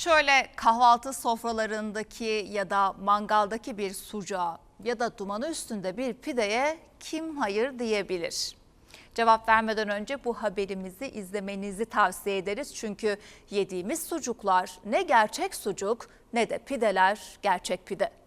Şöyle kahvaltı sofralarındaki ya da mangaldaki bir sucuğa ya da dumanı üstünde bir pideye kim hayır diyebilir? Cevap vermeden önce bu haberimizi izlemenizi tavsiye ederiz. Çünkü yediğimiz sucuklar ne gerçek sucuk ne de pideler gerçek pide.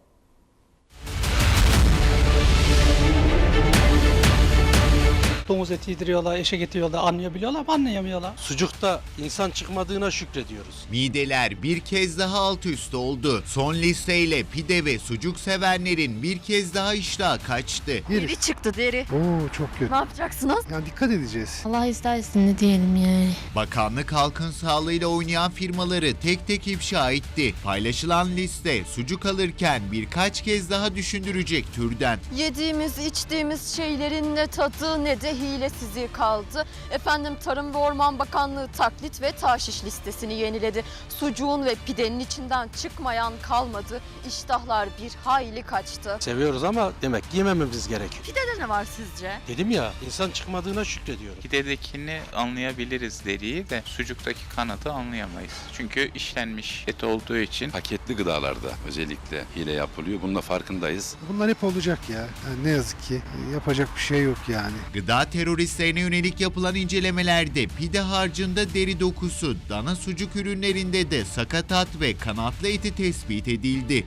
Domuz eti yediriyorlar, eşek eti yiyorlar, anlayabiliyorlar ama anlayamıyorlar. Sucukta insan çıkmadığına şükrediyoruz. Mideler bir kez daha alt üst oldu. Son listeyle pide ve sucuk sevenlerin bir kez daha iştahı kaçtı. Deri çıktı deri. Oo çok kötü. Ne yapacaksınız? Yani dikkat edeceğiz. Allah istersin ne diyelim yani. Bakanlık halkın sağlığıyla oynayan firmaları tek tek ifşa etti. Paylaşılan liste sucuk alırken birkaç kez daha düşündürecek türden. Yediğimiz, içtiğimiz şeylerin ne tadı ne de hilesizi kaldı. Efendim Tarım ve Orman Bakanlığı taklit ve taşiş listesini yeniledi. Sucuğun ve pidenin içinden çıkmayan kalmadı. İştahlar bir hayli kaçtı. Seviyoruz ama demek ki yemememiz gerekiyor. Pidede ne var sizce? Dedim ya insan çıkmadığına şükrediyoruz. Pidedekini anlayabiliriz deriyi de sucuktaki kanadı anlayamayız. Çünkü işlenmiş et olduğu için paketli gıdalarda özellikle hile yapılıyor. Bunun da farkındayız. Bunlar hep olacak ya. Yani ne yazık ki yapacak bir şey yok yani. Gıda teröristlerine yönelik yapılan incelemelerde pide harcında deri dokusu, dana sucuk ürünlerinde de sakatat ve kanatlı eti tespit edildi.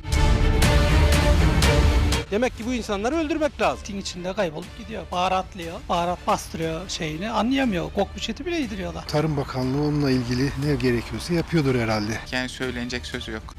Demek ki bu insanları öldürmek lazım. Etin içinde kaybolup gidiyor. Baharatlıyor, baharat bastırıyor şeyini anlayamıyor. Kokmuş eti bile yediriyorlar. Tarım Bakanlığı onunla ilgili ne gerekiyorsa yapıyordur herhalde. yani söylenecek sözü yok.